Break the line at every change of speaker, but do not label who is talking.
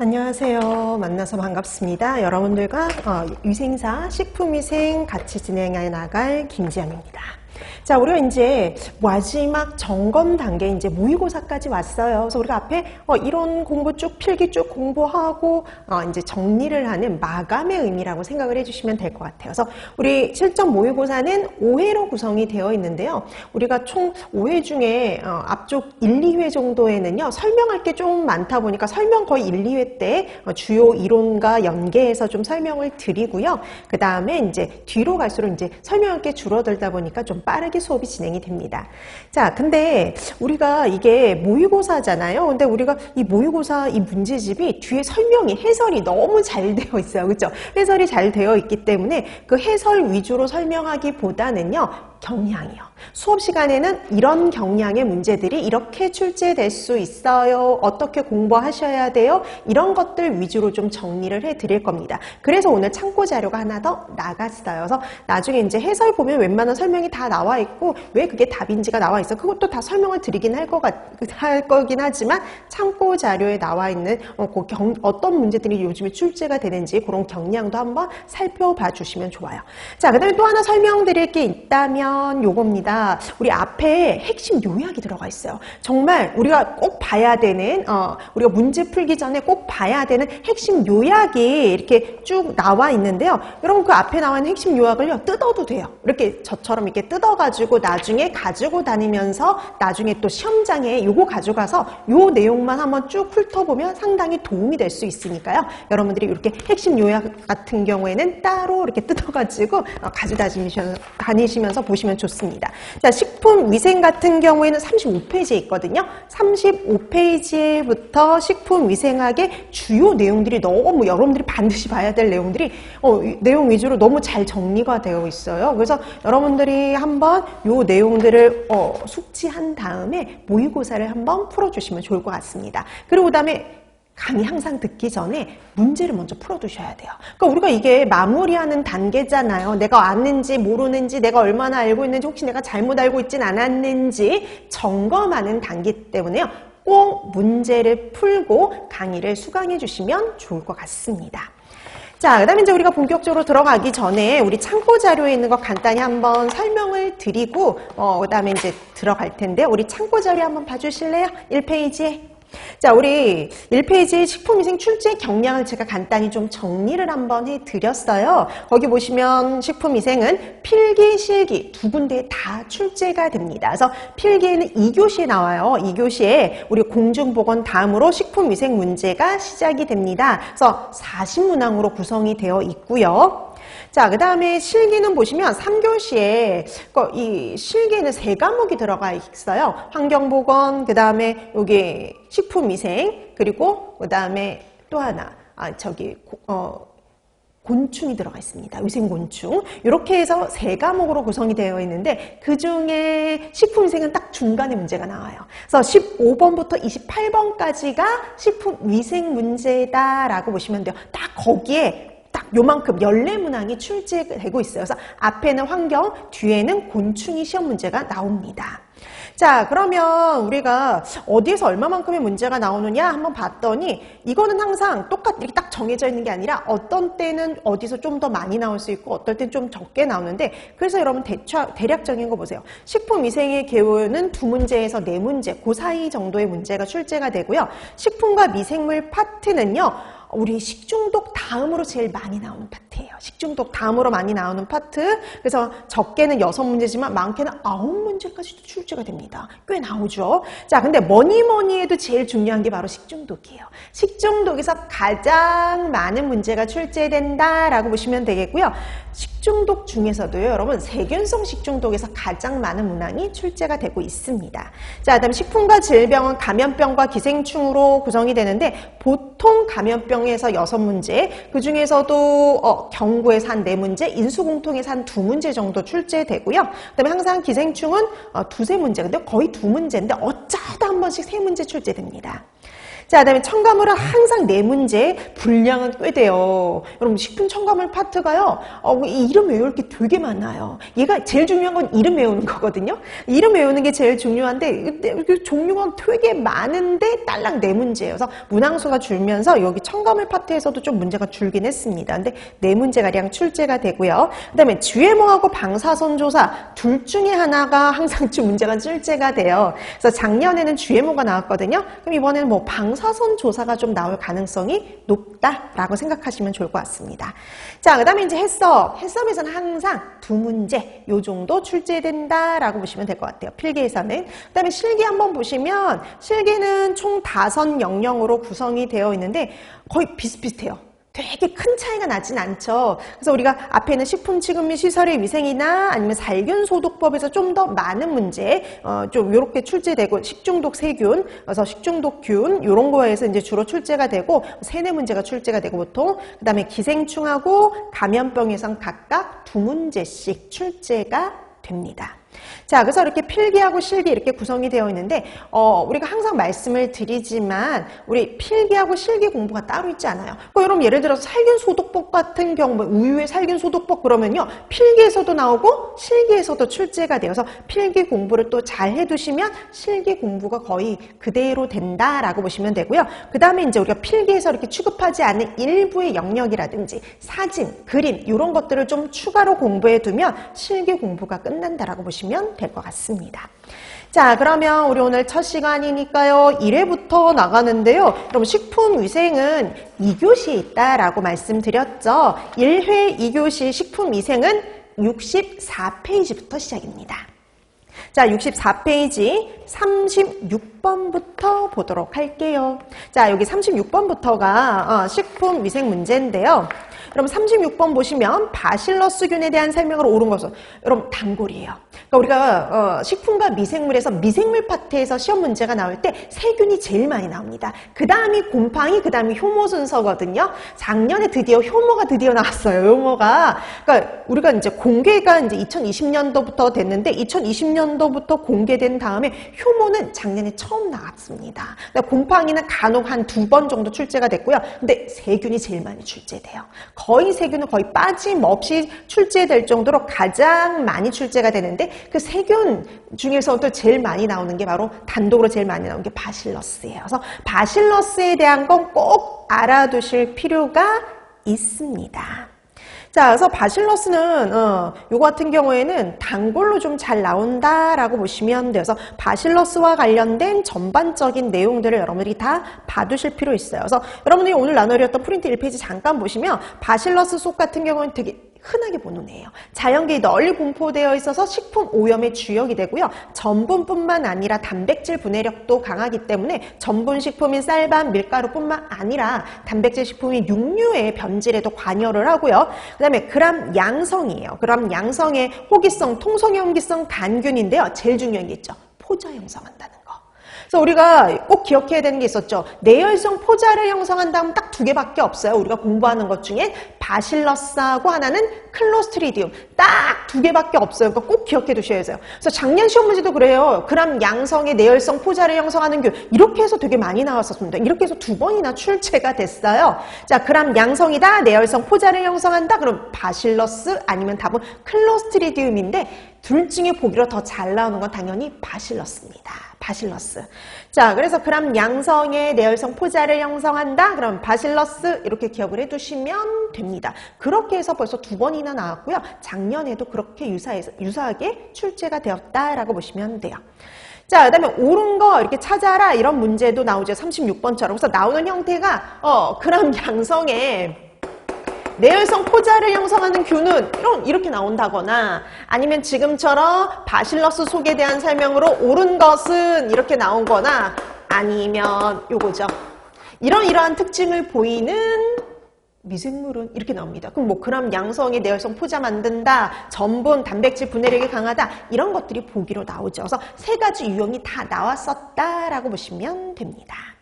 안녕하세요. 만나서 반갑습니다. 여러분들과 어, 위생사 식품위생 같이 진행해 나갈 김지영입니다. 자, 우리가 이제 마지막 점검 단계 이제 모의고사까지 왔어요. 그래서 우리가 앞에 어, 이런 공부 쭉 필기 쭉 공부하고 어, 이제 정리를 하는 마감의 의미라고 생각을 해주시면 될 것 같아요. 그래서 우리 실전 모의고사는 5회로 구성이 되어 있는데요. 우리가 총 5회 중에 어, 앞쪽 1, 2회 정도에는요 설명할 게 좀 많다 보니까 설명 거의 1, 2회 때 어, 주요 이론과 연계해서 좀 설명을 드리고요. 그 다음에 이제 뒤로 갈수록 이제 설명할 게 줄어들다 보니까 좀 빠르게 수업이 진행이 됩니다. 자, 근데 우리가 이게 모의고사잖아요. 근데 우리가 이 모의고사 이 문제집이 뒤에 설명이 해설이 너무 잘 되어 있어요. 그렇죠? 해설이 잘 되어 있기 때문에 그 해설 위주로 설명하기보다는요. 경향이요. 수업 시간에는 이런 경향의 문제들이 이렇게 출제될 수 있어요. 어떻게 공부하셔야 돼요? 이런 것들 위주로 좀 정리를 해 드릴 겁니다. 그래서 오늘 참고 자료가 하나 더 나갔어요. 그래서 나중에 이제 해설 보면 웬만한 설명이 다 나와 있고 왜 그게 답인지가 나와 있어. 그것도 다 설명을 드리긴 할, 것 같, 할 거긴 하지만 참고 자료에 나와 있는 어, 그 경, 어떤 문제들이 요즘에 출제가 되는지 그런 경향도 한번 살펴봐 주시면 좋아요. 자, 그 다음에 또 하나 설명드릴 게 있다면 요겁니다. 우리 앞에 핵심 요약이 들어가 있어요. 정말 우리가 꼭 봐야 되는 어, 우리가 문제 풀기 전에 꼭 봐야 되는 핵심 요약이 이렇게 쭉 나와 있는데요. 여러분 그 앞에 나와 있는 핵심 요약을요 뜯어도 돼요. 이렇게 저처럼 이렇게 뜯어 가지고 나중에 가지고 다니면서 나중에 또 시험장에 요거 가져가서 요 내용만 한번 쭉 훑어보면 상당히 도움이 될 수 있으니까요. 여러분들이 이렇게 핵심 요약 같은 경우에는 따로 이렇게 뜯어가지고 어, 가지고 다니시면서 보시면 좋습니다. 자, 식품 위생 같은 경우에는 35페이지에 있거든요. 35페이지부터 식품 위생학의 주요 내용들이 너무 여러분들이 반드시 봐야 될 내용들이 어, 내용 위주로 너무 잘 정리가 되어 있어요. 그래서 여러분들이 한번 요 내용들을 어, 숙지한 다음에 모의고사를 한번 풀어주시면 좋을 것 같습니다. 그리고 그다음에 강의 항상 듣기 전에 문제를 먼저 풀어두셔야 돼요. 그러니까 우리가 이게 마무리하는 단계잖아요. 내가 아는지 모르는지 내가 얼마나 알고 있는지 혹시 내가 잘못 알고 있진 않았는지 점검하는 단계 때문에요. 꼭 문제를 풀고 강의를 수강해 주시면 좋을 것 같습니다. 자, 그 다음에 이제 우리가 본격적으로 들어가기 전에 우리 참고 자료에 있는 거 간단히 한번 설명을 드리고, 어, 그 다음에 이제 들어갈 텐데, 우리 참고 자료 한번 봐주실래요? 1페이지에. 자, 우리 1페이지 식품위생 출제 경량을 제가 간단히 좀 정리를 한번 해드렸어요. 거기 보시면 식품위생은 필기, 실기 두 군데 다 출제가 됩니다. 그래서 필기에는 2교시에 나와요. 2교시에 우리 공중보건 다음으로 식품위생 문제가 시작이 됩니다. 그래서 40문항으로 구성이 되어 있고요. 자, 그 다음에 실기는 보시면 3교시에 이 실기에는 세 과목이 들어가 있어요. 환경보건, 그 다음에 여기 식품위생, 그리고 그 다음에 또 하나, 아, 저기, 어, 곤충이 들어가 있습니다. 위생곤충. 이렇게 해서 세 과목으로 구성이 되어 있는데 그 중에 식품위생은 딱 중간에 문제가 나와요. 그래서 15번부터 28번까지가 식품위생 문제다라고 보시면 돼요. 딱 거기에 딱 요만큼 연례문항이 출제되고 있어요. 그래서 앞에는 환경, 뒤에는 곤충이 시험 문제가 나옵니다. 자 그러면 우리가 어디에서 얼마만큼의 문제가 나오느냐 한번 봤더니 이거는 항상 똑같이 딱 정해져 있는 게 아니라 어떤 때는 어디서 좀 더 많이 나올 수 있고 어떨 땐 좀 적게 나오는데 그래서 여러분 대차, 대략적인 거 보세요. 식품위생의 개요는 두 문제에서 네 문제 그 사이 정도의 문제가 출제가 되고요. 식품과 미생물 파트는요. 우리 식중독 다음으로 제일 많이 나오는 파트예요. 식중독 다음으로 많이 나오는 파트. 그래서 적게는 여섯 문제지만 많게는 아홉 문제까지도 출제가 됩니다. 꽤 나오죠. 자, 근데 뭐니 뭐니 해도 제일 중요한 게 바로 식중독이에요. 식중독에서 가장 많은 문제가 출제된다라고 보시면 되겠고요. 식중독 중에서도요, 여러분 세균성 식중독에서 가장 많은 문항이 출제가 되고 있습니다. 자, 그다음 식품과 질병은 감염병과 기생충으로 구성이 되는데 보통 감염병에서 여섯 문제, 그 중에서도 어, 경구에서 한 네 문제, 인수공통에서 한 두 문제 정도 출제되고요. 그다음에 항상 기생충은 어, 두세 문제, 근데 거의 두 문제인데 어쩌다 한 번씩 세 문제 출제됩니다. 자, 그다음에 첨가물은 항상 네 문제 분량은 꽤 돼요. 여러분 식품 첨가물 파트가요. 어, 이 이름 외울 게 되게 많아요. 얘가 제일 중요한 건 이름 외우는 거거든요. 이름 외우는 게 제일 중요한데 이렇게 종류가 되게 많은데 딸랑 네. 그래서 문항수가 줄면서 여기 첨가물 파트에서도 좀 문제가 줄긴 했습니다. 근데 네 문제 가량 출제가 되고요. 그다음에 주해몽하고 방사선 조사 둘 중에 하나가 항상 좀 문제가 출제가 돼요. 그래서 작년에는 주해모가 나왔거든요. 그럼 이번에는 뭐 방 사선 조사가 좀 나올 가능성이 높다라고 생각하시면 좋을 것 같습니다. 자, 그 다음에 이제 해썹. 해썹에서는 항상 두 문제 요 정도 출제된다라고 보시면 될 것 같아요. 필기에서는. 그 다음에 실기 한번 보시면 실기는 총 다섯 영역으로 구성이 되어 있는데 거의 비슷비슷해요. 되게 큰 차이가 나진 않죠. 그래서 우리가 앞에는 식품 취급 및 시설의 위생이나 아니면 살균 소독법에서 좀 더 많은 문제, 어, 좀 이렇게 출제되고 식중독 세균, 그래서 식중독균 이런 거에서 이제 주로 출제가 되고 세네 문제가 출제가 되고 보통 그다음에 기생충하고 감염병에선 각각 두 문제씩 출제가 됩니다. 자, 그래서 이렇게 필기하고 실기 이렇게 구성이 되어 있는데, 어, 우리가 항상 말씀을 드리지만, 우리 필기하고 실기 공부가 따로 있지 않아요. 그러니까 여러분, 예를 들어서 살균 소독법 같은 경우, 뭐 우유의 살균 소독법 그러면요, 필기에서도 나오고, 실기에서도 출제가 되어서 필기 공부를 또 잘 해두시면 실기 공부가 거의 그대로 된다라고 보시면 되고요. 그 다음에 이제 우리가 필기에서 이렇게 취급하지 않는 일부의 영역이라든지 사진, 그림, 이런 것들을 좀 추가로 공부해 두면 실기 공부가 끝난다라고 보시면 될 것 같습니다. 자, 그러면 우리 오늘 첫 시간이니까요. 1회부터 나가는데요. 여러분, 식품위생은 2교시에 있다라고 말씀드렸죠. 1회 2교시 식품위생은 64페이지부터 시작입니다. 자, 64페이지 36번부터 보도록 할게요. 자, 여기 36번부터가 어, 식품 위생 문제인데요. 여러분 36번 보시면 바실러스균에 대한 설명을 옳은 것은 여러분 단골이에요. 그러니까 우리가 어, 식품과 미생물에서 미생물 파트에서 시험 문제가 나올 때 세균이 제일 많이 나옵니다. 그 다음이 곰팡이, 그 다음이 효모 순서거든요. 작년에 드디어 효모가 드디어 나왔어요. 효모가. 그러니까 우리가 이제 공개가 이제 2020년도부터 됐는데 2020년도부터 공개된 다음에 효모는 작년에 처음 나왔습니다. 그러니까 곰팡이는 간혹 한 두 번 정도 출제가 됐고요. 근데 세균이 제일 많이 출제돼요. 거의 세균은 거의 빠짐없이 출제될 정도로 가장 많이 출제가 되는데 그 세균 중에서도 제일 많이 나오는 게 바로 단독으로 제일 많이 나오는 게 바실러스예요. 그래서 바실러스에 대한 건 꼭 알아두실 필요가 있습니다. 자, 그래서 바실러스는 어, 요 같은 경우에는 단골로 좀 잘 나온다라고 보시면 돼서 바실러스와 관련된 전반적인 내용들을 여러분들이 다 봐두실 필요 있어요. 그래서 여러분들이 오늘 나눠드렸던 프린트 1페이지 잠깐 보시면 바실러스 속 같은 경우는 되게 흔하게 보는 애예요. 자연계에 널리 분포되어 있어서 식품 오염의 주역이 되고요. 전분뿐만 아니라 단백질 분해력도 강하기 때문에 전분 식품인 쌀밥, 밀가루뿐만 아니라 단백질 식품인 육류의 변질에도 관여를 하고요. 그 다음에 그람 양성이에요. 그람 양성의 호기성, 통성의 호기성 단균인데요. 제일 중요한 게 있죠. 포자 형성한다는 거. 그래서 우리가 꼭 기억해야 되는 게 있었죠. 내열성 포자를 형성한다면 딱두 개밖에 없어요. 우리가 공부하는 것 중에 바실러스하고 하나는 클로스트리디움. 딱 두 개밖에 없어요. 그러니까 꼭 기억해 두셔야 돼요. 그래서 작년 시험 문제도 그래요. 그람 양성의 내열성 포자를 형성하는 균. 이렇게 해서 되게 많이 나왔었습니다. 이렇게 해서 두 번이나 출제가 됐어요. 자, 그람 양성이다. 내열성 포자를 형성한다. 그럼 바실러스 아니면 답은 클로스트리디움인데 둘 중에 보기로 더 잘 나오는 건 당연히 바실러스입니다. 바실러스. 자, 그래서 그럼 양성의 내열성 포자를 형성한다. 그럼 바실러스 이렇게 기억을 해 두시면 됩니다. 그렇게 해서 벌써 두 번이나 나왔고요. 작년 에도 그렇게 유사해서, 유사하게 출제가 되었다라고 보시면 돼요. 자, 그 다음에 옳은 거 이렇게 찾아라 이런 문제도 나오죠. 36번처럼. 그래서 나오는 형태가 어, 그럼 양성의 내열성 포자를 형성하는 균은 이런 이렇게 나온다거나 아니면 지금처럼 바실러스 속에 대한 설명으로 옳은 것은 이렇게 나온 거나 아니면 요거죠. 이런 이러한 특징을 보이는 미생물은 이렇게 나옵니다. 그럼 뭐 그럼 양성의 내열성 포자 만든다, 전분, 단백질 분해력이 강하다 이런 것들이 보기로 나오죠. 그래서 세 가지 유형이 다 나왔었다라고 보시면 됩니다.